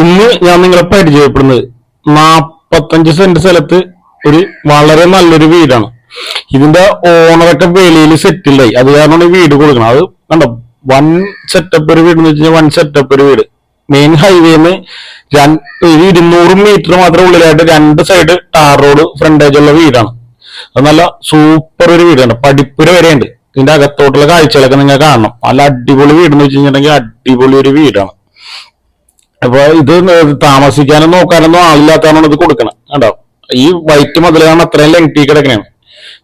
ഇന്ന് ഞാൻ നിങ്ങളെ പരിചയപ്പെടുന്നത് നാപ്പത്തഞ്ച് സെന്റ് സ്ഥലത്ത് ഒരു വളരെ നല്ലൊരു വീടാണ്. ഇതിന്റെ ഓണറൊക്കെ വെളിയിൽ സെറ്റിലായി അത് കാരണമാണ് വീട് കൊടുക്കണം അത് കണ്ടോ? വൺ സെറ്റപ്പ് ഒരു വീട് എന്ന് വെച്ച് കഴിഞ്ഞാൽ വൺ സെറ്റപ്പ് ഒരു വീട്. മെയിൻ ഹൈവേന്ന് ഒരു ഇരുന്നൂറ് മീറ്റർ മാത്രം ഉള്ളിലായിട്ട് രണ്ട് സൈഡ് ടാർ റോഡ് ഫ്രണ്ടേജ് ഉള്ള വീടാണ്. അത് നല്ല സൂപ്പർ ഒരു വീടാണ് പഠിപ്പുര വരെയുണ്ട്. ഇതിന്റെ അകത്തോട്ടുള്ള കാഴ്ചകളൊക്കെ നിങ്ങൾ കാണണം. നല്ല അടിപൊളി വീട് എന്ന് വെച്ച് കഴിഞ്ഞിട്ടുണ്ടെങ്കിൽ അടിപൊളി ഒരു വീടാണ്. അപ്പൊ ഇത് താമസിക്കാനും നോക്കാനൊന്നും ആളില്ലാത്തതാണ് ഇത് കൊടുക്കണം. കണ്ടോ? ഈ വൈറ്റ് മുതലാണ് അത്രയും ലെങ്തി കിടക്കണേണ്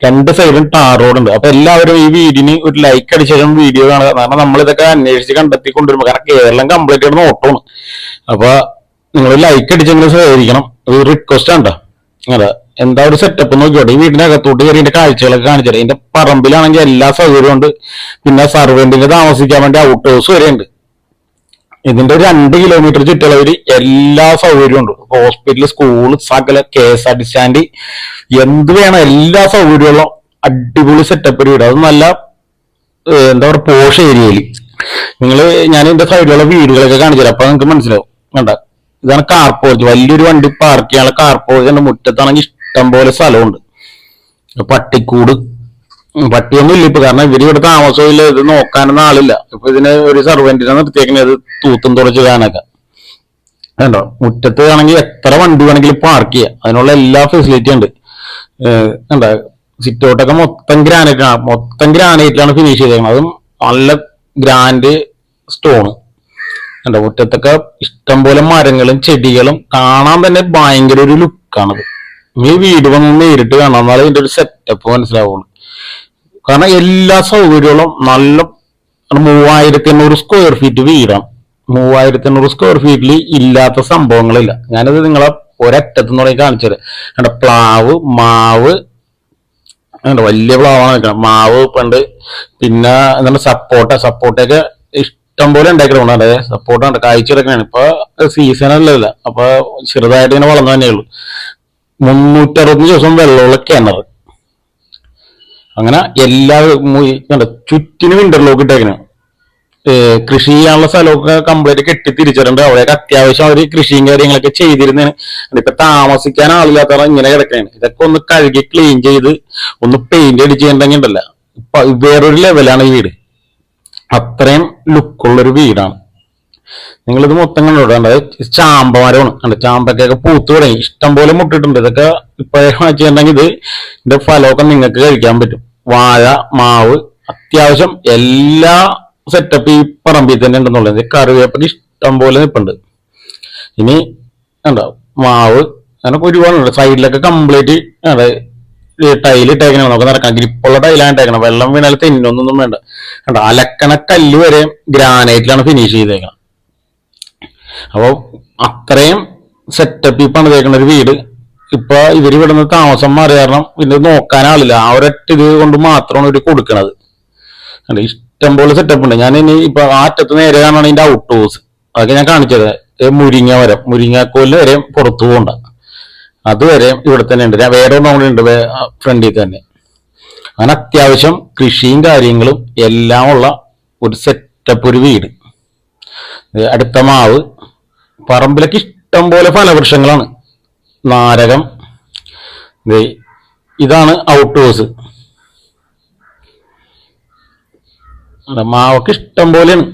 രണ്ട് സൈഡും ടാർ റോഡ് ഉണ്ട്. അപ്പൊ എല്ലാവരും ഈ വീടിന് ഒരു ലൈക്ക് അടിച്ചാലും വീഡിയോ കാണുക. കാരണം നമ്മൾ ഇതൊക്കെ അന്വേഷിച്ച് കണ്ടെത്തി കൊണ്ടുവരുമ്പോൾ കാരണം കേരളം കംപ്ലീറ്റ് ആയിട്ട് നോട്ടമാണ് അപ്പൊ നിങ്ങൾ ലൈക്ക് അടിച്ചെങ്കിലും സഹകരിക്കണം ഇത് റിക്വസ്റ്റ് ആണ് അതെ എന്താ ഒരു സെറ്റപ്പ് നോക്കിയോട്ടെ ഈ വീടിനകത്തോട്ട് കയറി ഇതിന്റെ കാഴ്ചകളൊക്കെ കാണിച്ചിട്ട് ഇതിന്റെ പറമ്പിലാണെങ്കിൽ എല്ലാ സൗകര്യവും ഉണ്ട്. പിന്നെ സർവെന്റിന് താമസിക്കാൻ വേണ്ടി ഔട്ട് ഹൗസ് വരെ ഉണ്ട് ഇതിന്റെ രണ്ട് കിലോമീറ്റർ ചുറ്റളവിൽ എല്ലാ സൗകര്യവും ഉണ്ട്. ഹോസ്പിറ്റൽ സ്കൂൾ സകല K S R T stand എന്ത് വേണം എല്ലാ സൗകര്യമുള്ള അടിപൊളി സെറ്റപ്പ് വീട്. അത് നല്ല എന്താ പറയുക പോഷ് ഏരിയയിൽ നിങ്ങൾ ഞാൻ എന്റെ സൈഡിലുള്ള വീടുകളൊക്കെ കാണിച്ചു തരാം അപ്പൊ നിങ്ങൾക്ക് മനസ്സിലാവും. കണ്ട ഇതാണ് കാർ വലിയൊരു വണ്ടി പാർക്ക് ചെയ്യാനുള്ള കാർ പോർച്ച് മുറ്റത്താണെങ്കിൽ ഇഷ്ടം പോലെ സ്ഥലമുണ്ട്. പട്ടിക്കൂട് പട്ടിയൊന്നും ഇല്ല ഇപ്പൊ. കാരണം ഇവർ ഇവിടെ താമസമില്ല ഇത് നോക്കാനൊന്നും ആളില്ല. ഇപ്പൊ ഇതിന് ഒരു സർവെന്റിനെ നിർത്തിയേക്കുന്നത് തൂത്തും തുറച്ച് കാണൊക്കെ. കണ്ടോ? മുറ്റത്ത് ആണെങ്കിൽ എത്ര വണ്ടി വേണമെങ്കിലും പാർക്ക് ചെയ്യാം. അതിനുള്ള എല്ലാ ഫെസിലിറ്റി ഉണ്ട്. കണ്ടോ? സിറ്റ് ഔട്ടൊക്കെ മൊത്തം ഗ്രാനൈറ്റ് ആണ് മൊത്തം ഗ്രാനൈറ്റിലാണ് ഫിനിഷ് ചെയ്തേക്കുന്നത് അതും നല്ല ഗ്രാൻഡ് സ്റ്റോണ് കണ്ടോ? മുറ്റത്തൊക്കെ ഇഷ്ടംപോലെ മരങ്ങളും ചെടികളും കാണാൻ തന്നെ ഭയങ്കര ഒരു ലുക്കാണത് ഈ വീട് വന്ന് നേരിട്ട് കാണാം. എന്നാലും ഇതിന്റെ ഒരു സെറ്റപ്പ് മനസ്സിലാവുള്ളൂ. കാരണം എല്ലാ സൗകര്യങ്ങളും നല്ല മൂവായിരത്തി എണ്ണൂറ് സ്ക്വയർ ഫീറ്റ് വീടാണ് മൂവായിരത്തി എണ്ണൂറ് സ്ക്വയർ ഫീറ്റിൽ ഇല്ലാത്ത സംഭവങ്ങളില്ല. ഞാനത് നിങ്ങളെ ഒരറ്റത്ത് തുടങ്ങി കാണിച്ചത് കണ്ട പ്ലാവ് മാവ് വലിയ പ്ലാവാണ് നിൽക്കണം മാവ് പണ്ട് പിന്നെ എന്താണ് സപ്പോർട്ട സപ്പോട്ടയൊക്കെ ഇഷ്ടം പോലെ ഉണ്ടാക്കിയിട്ടുണ്ട്. അതെ സപ്പോർട്ട് ഉണ്ട് കാഴ്ച എടുക്കണാണ് ഇപ്പൊ സീസൺ അല്ലല്ല. അപ്പൊ ചെറുതായിട്ട് ഇങ്ങനെ വളർന്നു തന്നെയുള്ളൂ മുന്നൂറ്ററുപത് ദിവസം വെള്ളമുള്ള കിണർ അങ്ങനെ എല്ലാ ചുറ്റിനും ഇന്റർലോക്ക് ഇട്ടേക്കണ്. കൃഷി ചെയ്യാനുള്ള സ്ഥലമൊക്കെ കംപ്ലീറ്റ് കെട്ടി തിരിച്ചിട്ടുണ്ട്. അവിടെയൊക്കെ അത്യാവശ്യം അവർ കൃഷിയും കാര്യങ്ങളൊക്കെ ചെയ്തിരുന്നതാണ് ഇപ്പൊ താമസിക്കാൻ ആളില്ലാത്തവരെ ഇങ്ങനെ കിടക്കുകയാണ് ഇതൊക്കെ ഒന്ന് കഴുകി ക്ലീൻ ചെയ്ത് ഒന്ന് പെയിന്റ് അടിച്ചിട്ടുണ്ടെങ്കിൽ ഉണ്ടല്ല. വേറൊരു ലെവലാണ് ഈ വീട്. അത്രയും ലുക്കുള്ളൊരു വീടാണ്. നിങ്ങളിത് മൊത്തം കണ്ടോണ്ട് ചാമ്പമരമാണ് കണ്ട? ചാമ്പക്കൊക്കെ പൂത്ത് തുടങ്ങി. ഇഷ്ടം പോലെ മുട്ടിട്ടുണ്ട്. ഇതൊക്കെ ഇപ്പോഴേ വെച്ചിട്ടുണ്ടെങ്കിൽ ഇത് ഇതിന്റെ ഫലമൊക്കെ നിങ്ങൾക്ക് കഴിക്കാൻ പറ്റും. വാഴ മാവ് അത്യാവശ്യം എല്ലാ സെറ്റപ്പ് ഈ പറമ്പിൽ തന്നെ ഉണ്ടെന്നുള്ളത് കറിവേപ്പൊക്കെ ഇഷ്ടം പോലെ നിൽപ്പുണ്ട് ഇനി കണ്ടോ? മാവ് അങ്ങനെ ഒരുപാടുണ്ട് സൈഡിലൊക്കെ കംപ്ലീറ്റ് ടൈൽ ഇട്ടേക്കണം. നമുക്ക് നടക്കാം. ഗ്രിപ്പുള്ള ടൈലാണ് ഇട്ടേക്കണം. വെള്ളം വീണാൽ തെന്നൊന്നും വേണ്ട. കണ്ടോ? അലക്കണ കല്ല് വരെ ഗ്രാനൈറ്റിലാണ് ഫിനിഷ് ചെയ്തേക്കണം. അപ്പൊ അത്രയും സെറ്റപ്പ് ഈ പണിതേക്കുന്ന ഒരു വീട്. ഇപ്പൊ ഇവർ ഇവിടുന്ന് താമസം മാറി കാരണം ഇത് നോക്കാൻ ആളില്ല. ആ ഒരൊറ്റ ഇത് കൊണ്ട് മാത്രമാണ് ഇവർ കൊടുക്കണത്. ഇഷ്ടം പോലെ സെറ്റപ്പ് ഉണ്ട്. ഞാൻ ഇനി ഇപ്പൊ ആ അറ്റത്ത് നേരെ കാണാണ് ഇതിന്റെ ഔട്ട് ഹൗസ് അതൊക്കെ ഞാൻ കാണിച്ചത്. മുരിങ്ങ വരെ മുരിങ്ങാക്കോൽ വരെ പുറത്തു പോകണ്ട. അതുവരെ ഇവിടെ തന്നെ ഉണ്ട്. ഞാൻ വേറെ ഒന്നും ഉണ്ട്. ഫ്രണ്ടിൽ തന്നെ. അങ്ങനെ അത്യാവശ്യം കൃഷിയും കാര്യങ്ങളും എല്ലാം ഉള്ള ഒരു സെറ്റപ്പ് ഒരു വീട്. അടുത്ത മാവ്. പറമ്പിലൊക്കെ ഇഷ്ടം പോലെ ഫലവൃക്ഷങ്ങളാണ്. നാരകം ഇതാണ് ഔട്ട് ഹൗസ് മാവൊക്കെ ഇഷ്ടം പോലെയാണ്.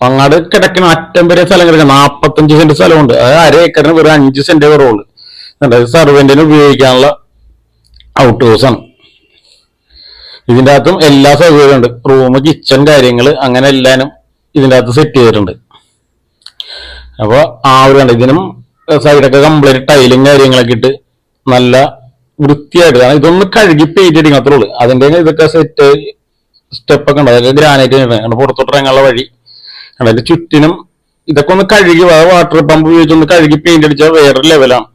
പങ്ങാട് കിടക്കണ അറ്റം വരെ സ്ഥലം കിടക്കണം നാപ്പത്തഞ്ച് സെന്റ് സ്ഥലമുണ്ട്. അത് അര ഏക്കറിന് വെറും അഞ്ച് സെന്റ് കുറവുള്ളൂ. അതായത് സർവന്റിന് ഉപയോഗിക്കാനുള്ള ഔട്ട് ഹൗസ് ആണ്. ഇതിന്റെ അകത്തും എല്ലാ സൗകര്യമുണ്ട് റൂം കിച്ചൺ കാര്യങ്ങൾ അങ്ങനെ എല്ലാനും ഇതിന്റെ അകത്ത് സെറ്റ് ചെയ്തിട്ടുണ്ട്. അപ്പൊ ആ ഒരു കണ്ട ഇതിനും സൈഡൊക്കെ കംപ്ലീറ്റ് ടൈലും കാര്യങ്ങളൊക്കെ ഇട്ട് നല്ല വൃത്തിയായിട്ട് കാരണം ഇതൊന്ന് കഴുകി പെയിന്റ് അടിക്കണം അത്രേ ഉള്ളൂ. അതിന്റെ ഇതൊക്കെ സെറ്റ് സ്റ്റെപ്പൊക്കെ ഉണ്ട്. അതൊക്കെ ഗ്രാനൈറ്റ് ആണ് പുറത്തോട്ട് ഇറങ്ങാനുള്ള വഴി. അതിന്റെ ചുറ്റിനും ഇതൊക്കെ ഒന്ന് കഴുകി വാട്ടർ പമ്പ് ഉപയോഗിച്ച് ഒന്ന് കഴുകി പെയിന്റ് അടിച്ചാൽ വേറൊരു ലെവലാണ്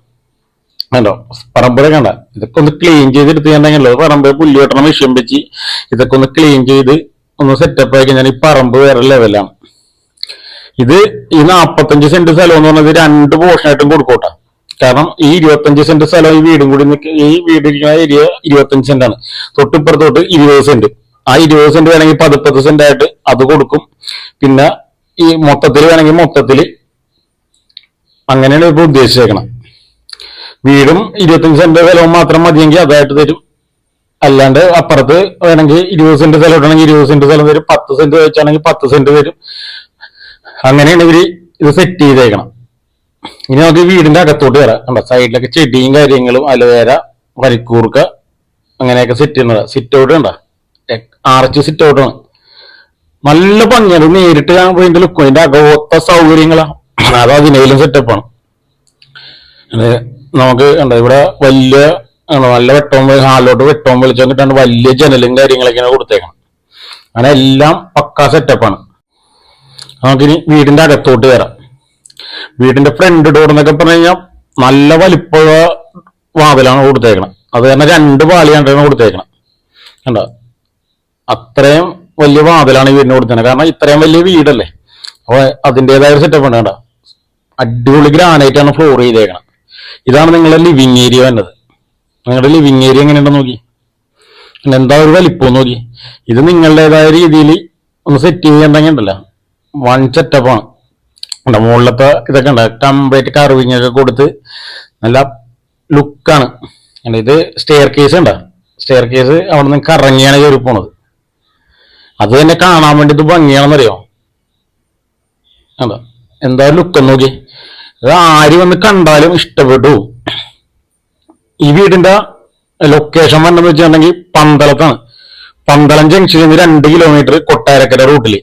കണ്ടോ? പറമ്പൊക്കെ കണ്ട. ഇതൊക്കെ ഒന്ന് ക്ലീൻ ചെയ്തെടുത്ത് കണ്ടെങ്കിലോ പറമ്പ് പുല്ല് വെട്ടണ മെഷീൻ വെച്ച് ഇതൊക്കെ ഒന്ന് ക്ലീൻ ചെയ്ത് ഒന്ന് സെറ്റപ്പ് ആക്കി കഴിഞ്ഞാൽ ഈ പറമ്പ് വേറെ ലെവലാണ് ഇത് ഈ നാപ്പത്തഞ്ച് സെന്റ് സ്ഥലം എന്ന് പറഞ്ഞത് രണ്ട് പോർഷനായിട്ടും കൊടുക്കോട്ടെ. കാരണം ഈ ഇരുപത്തഞ്ച് സെന്റ് സ്ഥലം ഈ വീടും കൂടി ഈ വീട് ഏരിയ ഇരുപത്തഞ്ച് സെന്റ് ആണ്. തൊട്ടിപ്പുറത്തോട്ട് ഇരുപത് സെന്റ്. ആ ഇരുപത് സെന്റ് വേണമെങ്കിൽ പതിപ്പത്ത് സെന്റ് ആയിട്ട് അത് കൊടുക്കും. പിന്നെ ഈ മൊത്തത്തിൽ വേണമെങ്കിൽ മൊത്തത്തിൽ അങ്ങനെയാണ് ഇപ്പൊ ഉദ്ദേശിച്ചേക്കണം. വീടും ഇരുപത്തഞ്ച് സെന്റ് സ്ഥലവും മാത്രം മതിയെങ്കിൽ അതായിട്ട് തരും. അല്ലാണ്ട് അപ്പുറത്ത് വേണമെങ്കിൽ ഇരുപത് സെന്റ് സ്ഥലം ഇടണമെങ്കിൽ ഇരുപത് സെന്റ് സ്ഥലം തരും. പത്ത് സെന്റ് വെച്ചാണെങ്കിൽ പത്ത് സെന്റ് തരും. അങ്ങനെയാണ് ഇവർ ഇത് സെറ്റ് ചെയ്തേക്കണം ഇനി നമുക്ക് വീടിന്റെ അകത്തോട്ട് വരാം കണ്ടോ? സൈഡിലൊക്കെ ചെടിയും കാര്യങ്ങളും അലവേര വരിക്കൂർക്ക അങ്ങനെയൊക്കെ സെറ്റ് ചെയ്യുന്നത്. സിറ്റ് ഔട്ട് കണ്ട? ആർച്ച് സിറ്റ് ഔട്ട് ആണ്. നല്ല ഭംഗിയാണ്. നേരിട്ട് കാണുമ്പോൾ ഇതിന്റെ ലുക്കും അതിന്റെ അകത്ത സൗകര്യങ്ങളാണ് അത് അതിനേലും സെറ്റപ്പാണ് നമുക്ക് കണ്ടോ? ഇവിടെ വലിയ നല്ല വെട്ടവും ഹാളിലോട്ട് വെട്ടവും വെളിച്ചം കിട്ടാണ്ട് വലിയ ജനലും കാര്യങ്ങളൊക്കെയാണ് കൊടുത്തേക്കണം അങ്ങനെ എല്ലാം പക്കാ സെറ്റപ്പാണ് നമുക്കിനി വീടിന്റെ അകത്തോട്ട് വരാം. വീടിന്റെ ഫ്രണ്ട് ഡോർ എന്നൊക്കെ പറഞ്ഞു കഴിഞ്ഞാൽ നല്ല വലിപ്പമുള്ള വാതിലാണ് കൊടുത്തേക്കണം അത് തന്നെ രണ്ട് പാളിയാണ്ടാണ് കൊടുത്തേക്കണം കണ്ടോ? അത്രയും വലിയ വാതിലാണ് ഈ വീടിന് കൊടുത്തേക്കുന്നത് കാരണം ഇത്രയും വലിയ വീടല്ലേ? അപ്പൊ അതിന്റെതായ സെറ്റപ്പ് ഉണ്ട് കണ്ടോ? അടിപൊളി ഗ്രാനൈറ്റ് ആണ് ഫ്ലോർ ചെയ്തേക്കണം ഇതാണ് നിങ്ങളുടെ ലിവിങ് ഏരിയ വന്നത് നിങ്ങളുടെ ലിവിങ് ഏരിയ എങ്ങനെയുണ്ടെന്ന് നോക്കി. എന്താ ഒരു വലിപ്പം നോക്കി. ഇത് നിങ്ങളുടേതായ രീതിയിൽ ഒന്ന് സെറ്റ് ചെയ്യേണ്ടെങ്കിൽ ഉണ്ടല്ലോ. വൺ സെറ്റപ്പാണ് നമ്മുടെ മുകളിലത്തെ ഇതൊക്കെ ഉണ്ട് കംപ്ലീറ്റ് കർവിങ് ഒക്കെ കൊടുത്ത് നല്ല ലുക്കാണ് ഇത് സ്റ്റെയർ കേസ് ഉണ്ട് സ്റ്റെയർ കേസ് അവിടെ നിന്ന് കറങ്ങിയാണ് കയറി പോണത്. അത് തന്നെ കാണാൻ വേണ്ടിട്ട് ഭംഗിയാണെന്നറിയോ? അതാ എന്താ ലുക്ക് നോക്കി അത് ആര് വന്ന് കണ്ടാലും ഇഷ്ടപ്പെട്ടു. ഈ വീടിന്റെ ലൊക്കേഷൻ വന്നെന്ന് വെച്ചിട്ടുണ്ടെങ്കിൽ പന്തളത്താണ്. പന്തളം ജംഗ്ഷനിൽ നിന്ന് രണ്ട് കിലോമീറ്റർ കൊട്ടാരക്കര റൂട്ടിൽ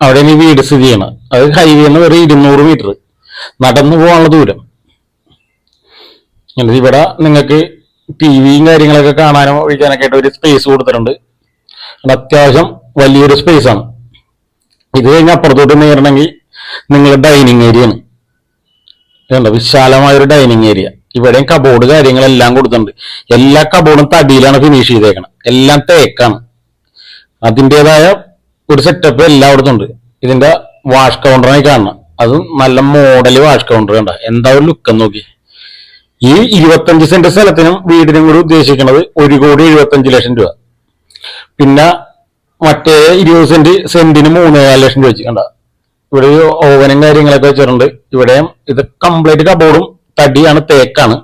അവിടെയാണ് നീ വീട് സ്ഥിതി ചെയ്യണം. അത് ഹൈവേ നിന്ന് വെറും ഇരുന്നൂറ് മീറ്റർ നടന്നു പോകാനുള്ള ദൂരം. എന്നിട്ട് ഇവിടെ നിങ്ങൾക്ക് ടി വിയും കാര്യങ്ങളൊക്കെ കാണാനും ഒഴിക്കാനൊക്കെ ആയിട്ട് ഒരു സ്പേസ് കൊടുത്തിട്ടുണ്ട്. അത് അത്യാവശ്യം വലിയൊരു സ്പേസ് ആണ്. ഇത് കഴിഞ്ഞ് അപ്പുറത്തോട്ട് നേരണമെങ്കിൽ നിങ്ങളുടെ ഡൈനിങ് ഏരിയ ആണ്. വിശാലമായൊരു വിശാലമായ ഒരു ഡൈനിങ് ഏരിയ ഇവിടെയും കബോർഡ് കാര്യങ്ങളെല്ലാം കൊടുത്തിട്ടുണ്ട്. എല്ലാ കബോർഡും തടിയിലാണ് ഫിനിഷ് ചെയ്തേക്കണം. എല്ലാം തേക്കാണ്. അതിന്റെതായ ഒരു സെറ്റപ്പ് എല്ലായിടത്തും ഉണ്ട്. ഇതിന്റെ വാഷ് കൗണ്ടറായി കാണണം. അതും നല്ല മോഡൽ വാഷ് കൗണ്ടർ കണ്ട. എന്താ ഒരു ലുക്ക് നോക്കി. ഈ ഇരുപത്തഞ്ച് സെന്റ് സ്ഥലത്തിനും വീടിനും കൂടി ഉദ്ദേശിക്കുന്നത് ഒരു കോടി എഴുപത്തഞ്ച് ലക്ഷം രൂപ. പിന്നെ മറ്റേ ഇരുപത് സെന്റ് സെന്റിന് മൂന്നേകാൽ ലക്ഷം രൂപ വെച്ച് ഇവിടെ ഓവനും കാര്യങ്ങളൊക്കെ വെച്ചിട്ടുണ്ട്. ഇവിടെയും ഇത് കംപ്ലീറ്റ് കബോർഡും തടിയാണ് തേക്കാണ്.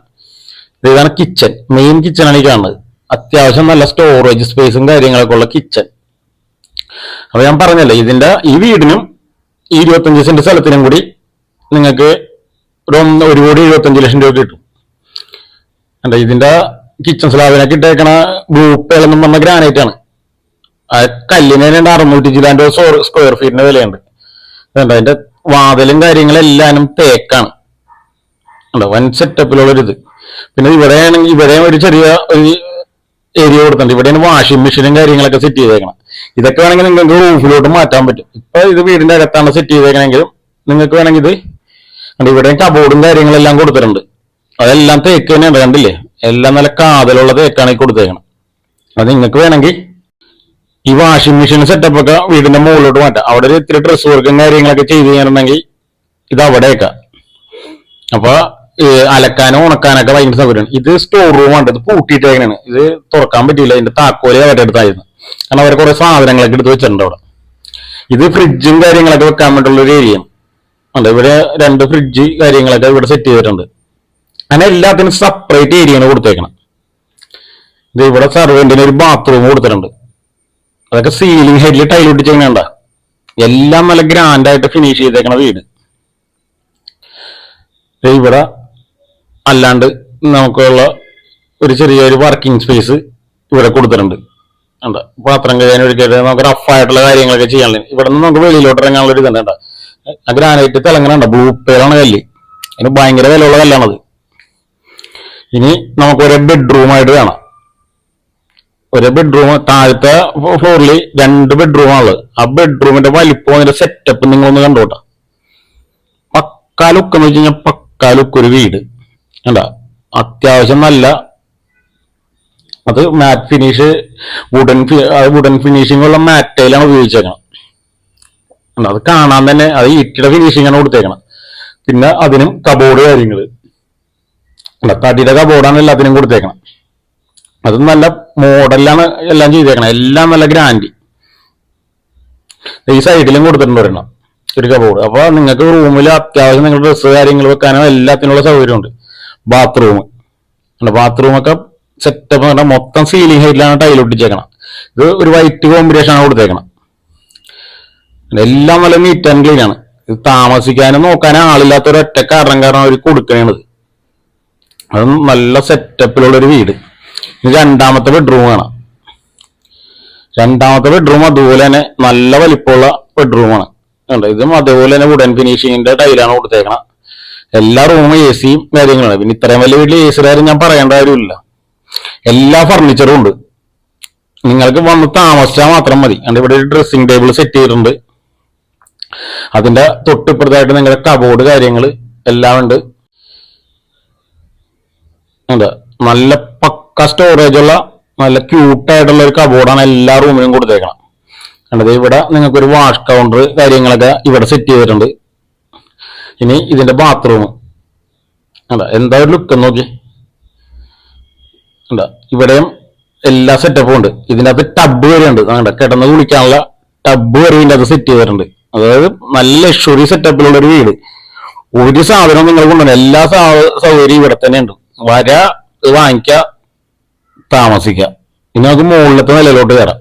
ഇതാണ് കിച്ചൺ മെയിൻ കിച്ചണാണ് ഈ കാണുന്നത്. അത്യാവശ്യം നല്ല സ്റ്റോറേജ് സ്പേസും കാര്യങ്ങളൊക്കെ ഉള്ള കിച്ചൺ അപ്പൊ ഞാൻ പറഞ്ഞല്ലേ ഇതിന്റെ ഈ വീടിനും ഈ ഇരുപത്തഞ്ച് സെന്റ് സ്ഥലത്തിനും കൂടി നിങ്ങൾക്ക് ഒരു ഒന്ന് ഒരു കോടി എഴുപത്തഞ്ച് ലക്ഷം രൂപ കിട്ടും. അല്ല ഇതിന്റെ കിച്ചൺ സ്ലാബിനൊക്കെ കിട്ടേക്കണ ബ്ലൂ പേളെന്നും പറഞ്ഞ ഗ്രാനൈറ്റ് ആണ്. കല്ലിന് തന്നെ അറുന്നൂറ്റി ചില്ലാന്റെ സ്ക്വയർ ഫീറ്റിന്റെ വിലയുണ്ട്. അതുകൊണ്ട് അതിന്റെ വാതിലും കാര്യങ്ങളെല്ലാം തേക്കാണ്. അല്ല വൻ സെറ്റപ്പിലുള്ള ഒരു ഇത്. പിന്നെ ഇവിടെയാണെങ്കിൽ ഇവിടെ ഒരു ചെറിയ ഒരു ഏരിയ കൊടുത്തിട്ടുണ്ട്. ഇവിടെയാണ് വാഷിംഗ് മെഷീനും കാര്യങ്ങളൊക്കെ സെറ്റ് ചെയ്തേക്കണം. ഇതൊക്കെ വേണമെങ്കിൽ നിങ്ങൾക്ക് റൂഫിലോട്ട് മാറ്റാൻ പറ്റും. ഇപ്പൊ ഇത് വീടിന്റെ അകത്താണ് സെറ്റ് ചെയ്തേക്കണമെങ്കിലും നിങ്ങൾക്ക് വേണമെങ്കിൽ ഇത് ഇവിടെ കബോർഡും കാര്യങ്ങളെല്ലാം കൊടുത്തിട്ടുണ്ട്. അതെല്ലാം തേക്ക് തന്നെയാണ് കണ്ടില്ലേ? എല്ലാം നല്ല കാതലുള്ള തേക്കാണ് ഈ കൊടുത്തേക്കണം. അത് നിങ്ങൾക്ക് വേണമെങ്കിൽ ഈ വാഷിംഗ് മെഷീൻ സെറ്റപ്പ് ഒക്കെ വീടിന്റെ മുകളിലോട്ട് മാറ്റാം. അവിടെ ഒരു ഇത്തിരി ഡ്രസ് വർക്കും കാര്യങ്ങളൊക്കെ ചെയ്ത് കഴിഞ്ഞിട്ടുണ്ടെങ്കിൽ ഇത് അവിടെയൊക്കെ അപ്പൊ അലക്കാനും ഉണക്കാനൊക്കെ ഭയങ്കര സൗകര്യമാണ്. ഇത് സ്റ്റോർ റൂം ആണ്. ഇത് പൂട്ടിയിട്ടേക്കാണ് ഇത് തുറക്കാൻ പറ്റിയില്ല. ഇതിന്റെ താക്കോൽ അവരുടെ കാരണം അവർ കുറെ സാധനങ്ങളൊക്കെ എടുത്ത് വെച്ചിട്ടുണ്ട് അവിടെ. ഇത് ഫ്രിഡ്ജും കാര്യങ്ങളൊക്കെ വെക്കാൻ വേണ്ടിയുള്ള ഒരു ഏരിയ ഉണ്ട്. ഇവിടെ രണ്ട് ഫ്രിഡ്ജ് കാര്യങ്ങളൊക്കെ ഇവിടെ സെറ്റ് ചെയ്തിട്ടുണ്ട്. അങ്ങനെ എല്ലാത്തിനും സെപ്പറേറ്റ് ഏരിയയാണ് കൊടുത്തേക്കണം ഇത് ഇവിടെ സർവെന്റിന് ഒരു ബാത്റൂം കൊടുത്തിട്ടുണ്ട്. അതൊക്കെ സീലിംഗ് ഹെഡിൽ ടൈൽ ഒട്ടിച്ചേക്കണണ്ട എല്ലാം നല്ല ഗ്രാൻഡായിട്ട് ഫിനിഷ് ചെയ്തേക്കണ വീട്. ഇവിടെ അല്ലാണ്ട് നമുക്കുള്ള ഒരു ചെറിയൊരു വർക്കിംഗ് സ്പേസ് ഇവിടെ കൊടുത്തിട്ടുണ്ട്. ഉണ്ട് പാത്രം കഴിയാൻ ഒഴിക്കട്ടെ നമുക്ക് റഫായിട്ടുള്ള കാര്യങ്ങളൊക്കെ ചെയ്യാനുള്ള ഇവിടെ നിന്ന് നമുക്ക് വെളിയിലോട്ട് ഇറങ്ങാനുള്ള ഒരു ഇതുണ്ട് ആ ഗ്രാനൈറ്റ് തിളങ്ങനുണ്ട് ബ്ലൂ പേളാണ് കല്ല്. അതിന് ഭയങ്കര വിലയുള്ള കല്ലാണത് ഇനി നമുക്ക് ഒരു ബെഡ്റൂമായിട്ട് വേണം ഒരു ബെഡ്റൂം താഴത്തെ ഫ്ലോറിൽ രണ്ട് ബെഡ്റൂമാണുള്ളത് ആ ബെഡ്റൂമിന്റെ വലിപ്പം അതിന്റെ സെറ്റപ്പ് നിങ്ങളൊന്ന് കണ്ടോട്ടെ. പക്കാ ലുക്ക് എന്ന് വെച്ച് കഴിഞ്ഞാൽ പക്കാ ലുക്ക് ഒരു വീട്. കണ്ട? അത്യാവശ്യം നല്ല അത് matte finish wooden wooden finishing ഉള്ള മാറ്റയിലാണ് ഉപയോഗിച്ചേക്കണം? അത് കാണാൻ തന്നെ അത് ഇട്ടിയുടെ ഫിനിഷിംഗ് ആണ് കൊടുത്തേക്കണം പിന്നെ അതിനും കബോർഡ് കാര്യങ്ങൾ തടിയുടെ കബോർഡാണ് എല്ലാത്തിനും കൊടുത്തേക്കണം അത് നല്ല മോഡലാണ് എല്ലാം ചെയ്തേക്കണം എല്ലാം നല്ല ഗ്രാൻഡ് ഈ സൈഡിലും കൊടുത്തിട്ടുണ്ട് ഒരെണ്ണം. ഒരു കബോർഡ് അപ്പൊ നിങ്ങൾക്ക് റൂമിൽ അത്യാവശ്യം നിങ്ങൾ ഡ്രസ്സ് കാര്യങ്ങൾ വെക്കാനോ എല്ലാത്തിനുള്ള സൗകര്യമുണ്ട്. ബാത്റൂം ബാത്റൂം ഒക്കെ സെറ്റപ്പ് പറഞ്ഞാൽ മൊത്തം സീലിംഗ് ഹൈറ്റിലാണ് ടൈൽ ഒട്ടിച്ചേക്കണം ഇത് ഒരു വൈറ്റ് കോമ്പിനേഷൻ ആണ് കൊടുത്തേക്കണം എല്ലാം നല്ല നീറ്റ് ആൻഡ് ക്ലീൻ ആണ്. ഇത് താമസിക്കാനും നോക്കാനും ആളില്ലാത്ത ഒരു ഒറ്റ കാരണം കാരണം അവർ കൊടുക്കണത് അത് നല്ല സെറ്റപ്പിലുള്ള ഒരു വീട്. ഇനി രണ്ടാമത്തെ ബെഡ്റൂം ആണ്. രണ്ടാമത്തെ ബെഡ്റൂം അതുപോലെ തന്നെ നല്ല വലിപ്പമുള്ള ബെഡ്റൂമാണ് ഇതും അതുപോലെ തന്നെ വുഡൻ ഫിനിഷിങ്ങിന്റെ ടൈലാണ് കൊടുത്തേക്കണം എല്ലാ റൂമും എ സിയും കാര്യങ്ങളാണ്. പിന്നെ ഇത്രയും വലിയ വീട്ടിൽ എ സി കാര്യം ഞാൻ പറയേണ്ട കാര്യമില്ല. എല്ലാ ഫർണിച്ചറും ഉണ്ട്. നിങ്ങൾക്ക് വന്ന് താമസിച്ചാൽ മാത്രം മതി. അതുകൊണ്ട് ഇവിടെ ഒരു ഡ്രസ്സിംഗ് ടേബിൾ സെറ്റ് ചെയ്തിട്ടുണ്ട്. അതിന്റെ തൊട്ടിപ്പുറത്തായിട്ട് നിങ്ങളുടെ കബോർഡ് കാര്യങ്ങൾ എല്ലാം ഉണ്ട്. എന്താ നല്ല പക്ക സ്റ്റോറേജ് ഉള്ള നല്ല ക്യൂട്ടായിട്ടുള്ള ഒരു കബോർഡാണ് എല്ലാ റൂമിലും കൊടുത്തേക്കണം. കണ്ടത് ഇവിടെ നിങ്ങൾക്ക് ഒരു വാഷ് കൗണ്ടർ കാര്യങ്ങളൊക്കെ ഇവിടെ സെറ്റ് ചെയ്തിട്ടുണ്ട്. ഇനി ഇതിന്റെ ബാത്റൂം അല്ല എന്താ ഒരു ലുക്ക് നോക്കി അല്ല ഇവിടെയും എല്ലാ സെറ്റപ്പും ഉണ്ട്. ഇതിനകത്ത് ടബ് വരെയുണ്ട് കണ്ട കിടന്ന് കുളിക്കാനുള്ള ടബ് വരെ ഇതിന്റെ അത് സെറ്റ് ചെയ്തിട്ടുണ്ട്. അതായത് നല്ല ലക്ഷറി സെറ്റപ്പിലുള്ള ഒരു വീട്. ഒരു സാധനവും നിങ്ങൾ കൊണ്ടുവരണം എല്ലാ സൗകര്യം ഇവിടെ തന്നെ ഉണ്ട്. വര വാങ്ങിക്ക താമസിക്ക. ഇനി നമുക്ക് മുകളിലത്തെ നിലയിലോട്ട് കയറാം.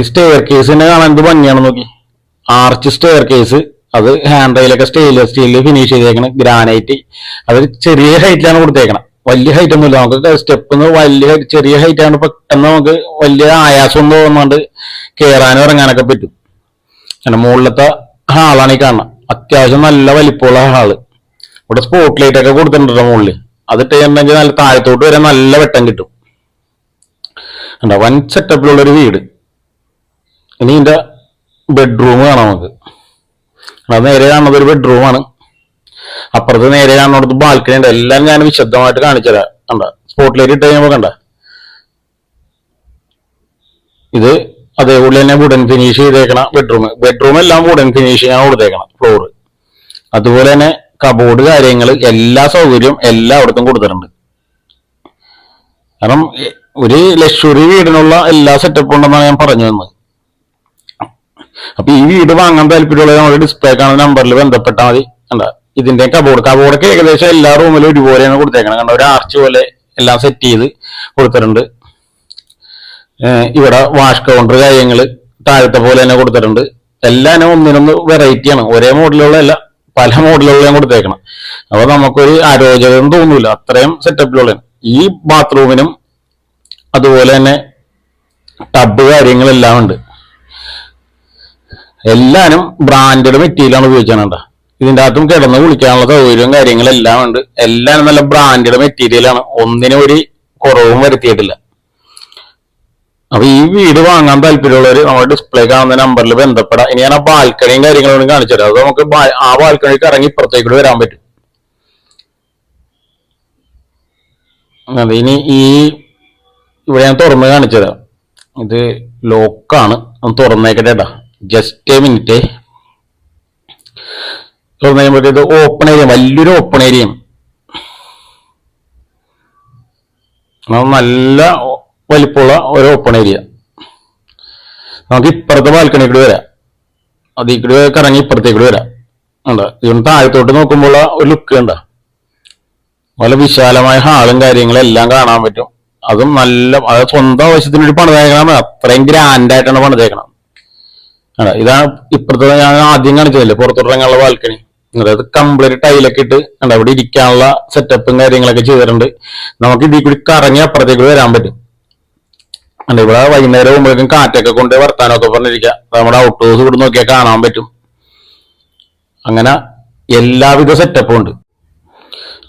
ഈ സ്റ്റെയർ കേസിനെ കാണാൻ എന്ത് ഭംഗിയാണ് നോക്കി ആർച്ച് സ്റ്റെയർ കേസ് അത് ഹാൻഡ് റെയിലൊക്കെ സ്റ്റെയിൻലെസ് സ്റ്റീലിൽ ഫിനിഷ് ചെയ്തേക്കണം ഗ്രാനൈറ്റ് അത് ചെറിയ ഹൈറ്റിലാണ് കൊടുത്തേക്കണം. വലിയ ഹൈറ്റ് ഒന്നുമില്ല. നമുക്ക് സ്റ്റെപ്പ് വലിയ ചെറിയ ഹൈറ്റ് ആണ് പെട്ടെന്ന് നമുക്ക് വലിയ ആയാസം തോന്നാണ്ട് കയറാനും ഇറങ്ങാനൊക്കെ പറ്റും. കാരണം മുകളിലത്തെ ഹാളാണ് ഈ കാണുന്നത് അത്യാവശ്യം നല്ല വലിപ്പമുള്ള ഹാൾ. ഇവിടെ സ്പോട്ട് ലൈറ്റ് ഒക്കെ കൊടുത്തിട്ടുണ്ട് മുകളിൽ അത് ഇട്ടുണ്ടെങ്കിൽ നല്ല താഴത്തോട്ട് വരെ നല്ല വെട്ടം കിട്ടും. വൻ സെറ്റപ്പിലുള്ള ഒരു വീട്. ഇനി ഇതിന്റെ ബെഡ്റൂം കാണാം നമുക്ക്. അത് നേരെ കാണുന്നത് ഒരു ബെഡ്റൂമാണ് അപ്പുറത്ത് നേരെ കാണുന്നിടത്ത് ബാൽക്കണി ഉണ്ട്. എല്ലാം ഞാൻ വിശദമായിട്ട് കാണിച്ചു തരാം കണ്ട സ്പോട്ടിലേക്ക് ഇട്ട് കഴിഞ്ഞാൽ കണ്ട? ഇത് അതേപോലെ തന്നെ വുഡൻ ഫിനിഷ് ചെയ്തേക്കണ ബെഡ്റൂം ബെഡ്റൂം എല്ലാം വുഡൻ ഫിനിഷിംഗ് ആണ് കൊടുത്തേക്കണം ഫ്ലോർ അതുപോലെ തന്നെ കബോർഡ് കാര്യങ്ങൾ എല്ലാ സൗകര്യവും എല്ലായിടത്തും കൊടുത്തിട്ടുണ്ട്. കാരണം ഒരു ലക്ഷറി വീടിനുള്ള എല്ലാ സെറ്റപ്പും ഉണ്ടെന്നാണ് ഞാൻ പറഞ്ഞു തന്നത് അപ്പൊ ഈ വീട് വാങ്ങാൻ താല്പര്യമുള്ള നമ്മുടെ ഡിസ്പ്ലേ കാണുന്ന നമ്പറിൽ ബന്ധപ്പെട്ടാൽ മതി. കണ്ട? ഇതിന്റെ കബോർഡ് കബോർഡൊക്കെ ഏകദേശം എല്ലാ റൂമിലും ഒരുപോലെയാണ് കൊടുത്തേക്കണം. കണ്ട? ഒരു ആർച്ച് പോലെ എല്ലാം സെറ്റ് ചെയ്ത് കൊടുത്തിട്ടുണ്ട്. ഇവിടെ വാഷ് കൗണ്ടർ കാര്യങ്ങൾ താഴത്തെ പോലെ തന്നെ കൊടുത്തിട്ടുണ്ട്. എല്ലാം ഒന്നിനൊന്ന് വെറൈറ്റിയാണ് ഒരേ മോഡലുള്ള അല്ല പല മോഡലുകളും കൊടുത്തേക്കണം. അപ്പൊ നമുക്കൊരു അരോചകം തോന്നൂല. അത്രയും സെറ്റപ്പിലുള്ള ഈ ബാത്റൂമിനും അതുപോലെ തന്നെ ടബ് കാര്യങ്ങളെല്ലാം ഉണ്ട്. എല്ലാനും ബ്രാൻഡഡ് മെറ്റീരിയലാണ് ഉപയോഗിച്ചാണ് ഇതിന്റെ അകത്തും കിടന്ന് കുളിക്കാനുള്ള സൗകര്യവും കാര്യങ്ങളെല്ലാം ഉണ്ട്. എല്ലാം നല്ല ബ്രാൻഡഡ് മെറ്റീരിയലാണ് ഒന്നിനും ഒരു കുറവും വരുത്തിയിട്ടില്ല. അപ്പൊ ഈ വീട് വാങ്ങാൻ താല്പര്യമുള്ളവർ നമ്മുടെ ഡിസ്പ്ലേ കാണുന്ന നമ്പറിൽ ബന്ധപ്പെടാം. ഇനി ഞാൻ ആ ബാൽക്കണിയും കാര്യങ്ങളും കാണിച്ചു തരാം. അത് നമുക്ക് ആ ബാൽക്കണിക്ക് ഇറങ്ങി ഇപ്പുറത്തേക്കൂടെ വരാൻ പറ്റും. അതെ ഇനി ഈ ഇവിടെ ഞാൻ തുറന്ന് കാണിച്ചു തരാം. ഇത് ലോക്കാണ് തുറന്നേക്കട്ടെ കേട്ടാ ജസ്റ്റ് എ മിനിറ്റ് തുറന്നു കഴിയുമ്പോഴത്തെ ഇത് ഓപ്പൺ ഏരിയ വലിയൊരു ഓപ്പൺ അത് നല്ല വലിപ്പമുള്ള ഒരു ഓപ്പൺ ഏരിയ നമുക്ക് ഇപ്പുറത്തെ ബാൽക്കണി കൂടി വരാം അത് കൂടി കറങ്ങി ഇപ്പുറത്തേക്ക് വരാം ഉണ്ട് ഇവൻ താഴത്തോട്ട് നോക്കുമ്പോൾ ഒരു ലുക്ക് ഉണ്ട് വളരെ വിശാലമായ ഹാളും കാര്യങ്ങളും എല്ലാം കാണാൻ പറ്റും അതും നല്ല അത് സ്വന്തം ആവശ്യത്തിന് വേണ്ടി പണിതേക്കണം. അത്രയും ഗ്രാൻഡായിട്ടാണ് പണിതേക്കണം. ഇതാണ് ഇപ്പുറത്തെ ഞാൻ ആദ്യം കാണിച്ചതല്ലേ? പുറത്തോട്ടിറങ്ങാനുള്ള ബാൽക്കണി അതായത് കംപ്ലീറ്റ് ടൈലൊക്കെ ഇട്ട് ഉണ്ട് അവിടെ ഇരിക്കാനുള്ള സെറ്റപ്പും കാര്യങ്ങളൊക്കെ ചെയ്തിട്ടുണ്ട്. നമുക്ക് ഇതിൽ കൂടി കറങ്ങി അപ്പുറത്തേക്ക് വരാൻ പറ്റും. അല്ല ഇവിടെ വൈകുന്നേരം ആകുമ്പോഴേക്കും കാറ്റൊക്കെ കൊണ്ട് വർത്താനമൊക്കെ പറഞ്ഞിരിക്കുക. നമ്മുടെ ഔട്ട് ഹൗസ് ഇവിടെ നോക്കിയാൽ കാണാൻ പറ്റും. അങ്ങനെ എല്ലാവിധ സെറ്റപ്പും ഉണ്ട്.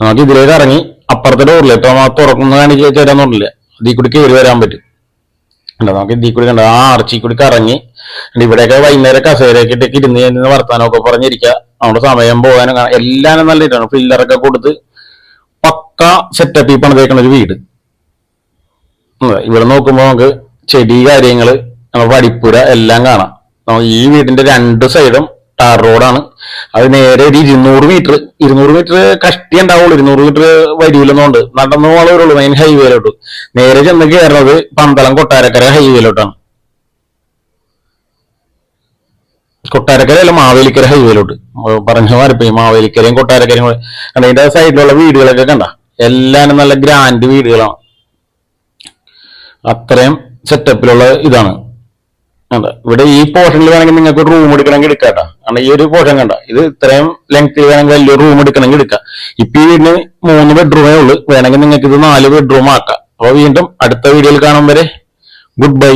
നമുക്ക് ഇതിലേക്ക് ഇറങ്ങി അപ്പുറത്തെ ഇപ്പൊ നമ്മൾ തുറക്കുന്ന കാണിച്ച് തരാന്നുണ്ടല്ലേ അതിൽ കൂടി കയറി വരാൻ പറ്റും. ഉണ്ട് നമുക്ക് ഇതിൽ കൂടി കണ്ട? ആ ആർച്ചി കൂടി കറങ്ങി. ഇവിടെയൊക്കെ വൈകുന്നേരം കസേരയൊക്കെ ഇട്ടൊക്കെ ഇരുന്ന് ഇരുന്ന് വർത്താനമൊക്കെ പറഞ്ഞിരിക്കുക. നമ്മുടെ സമയം പോകാനും കാണാം. എല്ലാം നല്ല ഇതാണ്. ഫില്ലറൊക്കെ കൊടുത്ത് പക്ക സെറ്റപ്പ് ഈ പണിതേക്കണ ഒരു വീട്. ഇവിടെ നോക്കുമ്പോൾ നമുക്ക് ചെടി കാര്യങ്ങൾ നമ്മുടെ വടിപ്പുര എല്ലാം കാണാം. ഈ വീടിന്റെ രണ്ട് സൈഡും ടാർ റോഡാണ്. അത് നേരെ ഒരു ഇരുന്നൂറ് മീറ്റർ ഇരുന്നൂറ് മീറ്റർ കഷ്ടി ഉണ്ടാവുള്ളൂ. ഇരുന്നൂറ് മീറ്റർ വരിയില്ലെന്നുണ്ട് നടന്നു പോകാനുള്ളൂ മെയിൻ ഹൈവേയിലോട്ട് നേരെ ചെന്ന് കയറുന്നത് പന്തളം കൊട്ടാരക്കര ഹൈവേയിലോട്ടാണ് കൊട്ടാരക്കരയല്ല മാവേലിക്കര ഹൈവേയിലോട്ട് പറഞ്ഞ മാറിപ്പോയി മാവേലിക്കരയും കൊട്ടാരക്കരയും കൂടെ കണ്ട? സൈഡിലുള്ള വീടുകളൊക്കെ കണ്ട? എല്ലാം നല്ല ഗ്രാൻഡ് വീടുകളാണ്. അത്രയും സെറ്റപ്പിലുള്ള ഇതാണ്. ഇവിടെ ഈ പോർഷനിൽ വേണമെങ്കിൽ നിങ്ങൾക്ക് റൂം എടുക്കണമെങ്കിൽ എടുക്കാട്ടാ കാരണം ഈ ഒരു പോഷൻ കണ്ട? ഇത് ഇത്രയും ലെങ്ത് വേണമെങ്കിൽ വലിയ റൂം എടുക്കണമെങ്കിൽ എടുക്കാം. ഇപ്പൊ ഈ വീടിന് മൂന്ന് ബെഡ്റൂമേ ഉള്ളൂ. വേണമെങ്കിൽ നിങ്ങൾക്ക് ഇത് നാല് ബെഡ്റൂം ആക്കാം. അപ്പൊ വീണ്ടും അടുത്ത വീഡിയോയിൽ കാണാൻ വരെ. Good bye